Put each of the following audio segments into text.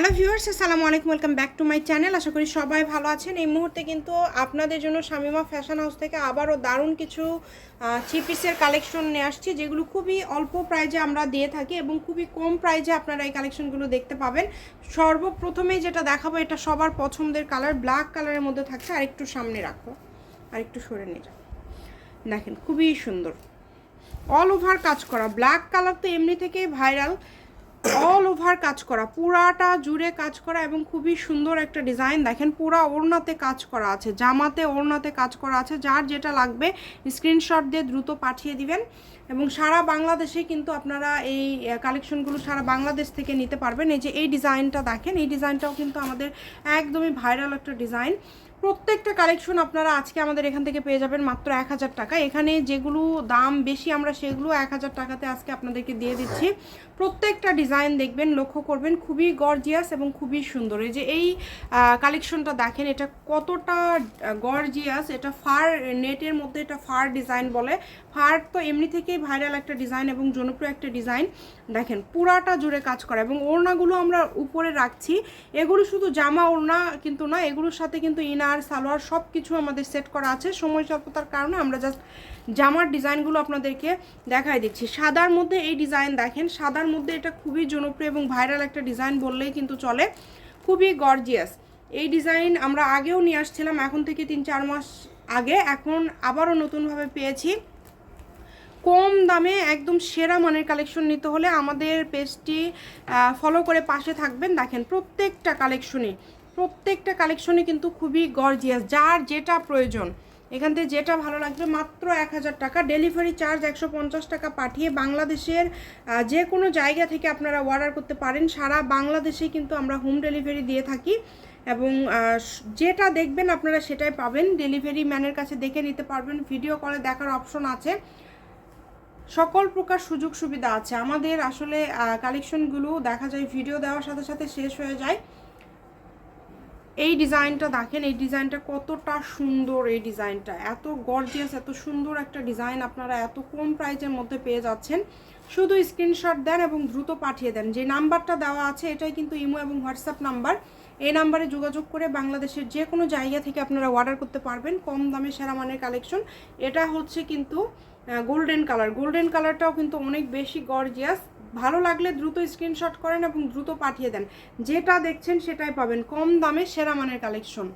Hello viewers, আসসালামু আলাইকুম, welcome back to my channel. আশা করি সবাই ভালো আছেন। এই মুহূর্তে কিন্তু আপনাদের জন্য শামিমা ফ্যাশন হাউস থেকে আবারও দারুণ কিছু থ্রি পিসের কালেকশন নিয়ে আসছি, যেগুলো খুবই অল্প প্রাইজে আমরা দিয়ে থাকি এবং খুবই কম প্রাইজে আপনারা এই কালেকশনগুলো দেখতে পাবেন। সর্বপ্রথমেই যেটা দেখাবো, এটা সবার পছন্দের কালার ব্ল্যাক কালারের মধ্যে থাকছে। আর একটু সামনে রাখো আর একটু সরে নিয়ে যাও দেখেন, খুবই সুন্দর। অল ওভার কাজ করা। ব্ল্যাক কালার তো এমনি থেকেই ভাইরাল অল ওভার কাজ করা, পুরাটা জুড়ে কাজ করা এবং খুবই সুন্দর একটা ডিজাইন দেখেন পুরা ওড়নাতে কাজ করা আছে, জামাতে ওড়নাতে কাজ করা আছে, যার যেটা লাগবে স্ক্রিনশট দিয়ে দ্রুত পাঠিয়ে দিবেন। এবং সারা বাংলাদেশে কিন্তু আপনারা এই কালেকশনগুলো সারা বাংলাদেশ থেকে নিতে পারবেন। এই যে এই ডিজাইনটা দেখেন, এই ডিজাইনটাও কিন্তু আমাদের একদমই ভাইরাল একটা ডিজাইন প্রত্যেকটা কালেকশন আপনারা আজকে আমাদের এখান থেকে পেয়ে যাবেন মাত্র এক হাজার টাকা। এখানে যেগুলো দাম বেশি আমরা সেগুলো এক হাজার টাকাতে আজকে আপনাদেরকে দিয়ে দিচ্ছি। প্রত্যেকটা ডিজাইন দেখবেন, লক্ষ্য করবেন, খুবই গর্জিয়াস এবং খুবই সুন্দর। এই যে এই কালেকশনটা দেখেন, এটা কতটা গর্জিয়াস এটা ফার নেটের মধ্যে এটা ফার ডিজাইন বলে। ফার তো এমনি থেকেই ভাইরাল একটা ডিজাইন এবং জনপ্রিয় একটা ডিজাইন দেখেন, পুরাটা জুড়ে কাজ করা এবং ওড়নাগুলো আমরা উপরে রাখছি। এগুলো শুধু জামা ওড়না কিন্তু না, এগুলোর সাথে কিন্তু ইনার সালোয়ার সব কিছু আমাদের সেট করা আছে। সময় স্বল্পতার কারণে আমরা জাস্ট জামার ডিজাইনগুলো আপনাদেরকে দেখাই দিচ্ছি। সাদার মধ্যে এই ডিজাইন দেখেন, সাদার মধ্যে এটা খুবই জনপ্রিয় এবং ভাইরাল একটা ডিজাইন বললেই কিন্তু চলে। খুবই গর্জিয়াস এই ডিজাইন আমরা আগেও নিয়ে আসছিলাম, এখন থেকে তিন চার মাস আগে। এখন আবারও নতুনভাবে পেয়েছি। কম দামে একদম সেরা মানের কালেকশন নিতে হলে আমাদের পেজটি ফলো করে পাশে থাকবেন। দেখেন প্রত্যেকটা কালেকশনই প্রত্যেকটা কালেকশনই কিন্তু খুবই গর্জিয়াস যার যেটা প্রয়োজন। এখান থেকে যেটা ভালো লাগবে, মাত্র এক হাজার টাকা। ডেলিভারি চার্জ একশো পঞ্চাশ টাকা পাঠিয়ে বাংলাদেশের যে কোনো জায়গা থেকে আপনারা অর্ডার করতে পারেন। সারা বাংলাদেশে কিন্তু আমরা হোম ডেলিভারি দিয়ে থাকি এবং যেটা দেখবেন আপনারা সেটাই পাবেন। ডেলিভারি ম্যানের কাছে দেখে নিতে পারবেন। ভিডিও কলে দেখার অপশন আছে। সকল প্রকার সুযোগ সুবিধা আছে। আমাদের আসলে কালেকশনগুলো দেখা যায় ভিডিও দেওয়ার সাথে সাথে শেষ হয়ে যায়। এই ডিজাইনটা দেখেন, এই ডিজাইনটা কতটা সুন্দর এই ডিজাইনটা। এত গর্জিয়াস এত সুন্দর একটা ডিজাইন আপনারা এত কম প্রাইজের মধ্যে পেয়ে যাচ্ছেন। শুধু স্ক্রিনশট দেন এবং দ্রুত পাঠিয়ে দেন। যে নাম্বারটা দেওয়া আছে, এটাই কিন্তু ইমো এবং হোয়াটসঅ্যাপ নাম্বার। এই নাম্বারে যোগাযোগ করে বাংলাদেশের যে কোনো জায়গা থেকে আপনারা অর্ডার করতে পারবেন। কম দামে সেরা মানের কালেকশন এটা হচ্ছে কিন্তু গোল্ডেন কালার গোল্ডেন কালারটাও কিন্তু অনেক বেশি গর্জিয়াস ভালো লাগলে দ্রুত স্ক্রিনশট করেন এবং দ্রুত পাঠিয়ে দেন। যেটা দেখছেন সেটাই পাবেন। কম দামে সেরা মানের কালেকশন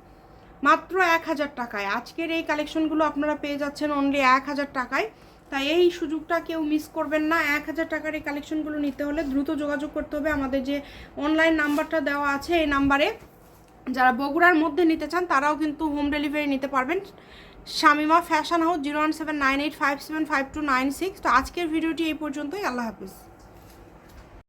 মাত্র এক হাজার টাকায়। আজকের এই কালেকশনগুলো আপনারা পেয়ে যাচ্ছেন অনলি এক হাজার টাকায়। তাই এই সুযোগটা কেউ মিস করবেন না। এক হাজার টাকার এই কালেকশনগুলো নিতে হলে দ্রুত যোগাযোগ করতে হবে। আমাদের যে অনলাইন নাম্বারটা দেওয়া আছে এই নাম্বারে যারা বগুড়ার মধ্যে নিতে চান, তারাও কিন্তু হোম ডেলিভারি নিতে পারবেন। Shamima fashion house zero one seven nine eight five seven five two nine six তো আজকের ভিডিওটি এই পর্যন্তই। আল্লাহ হাফিজ।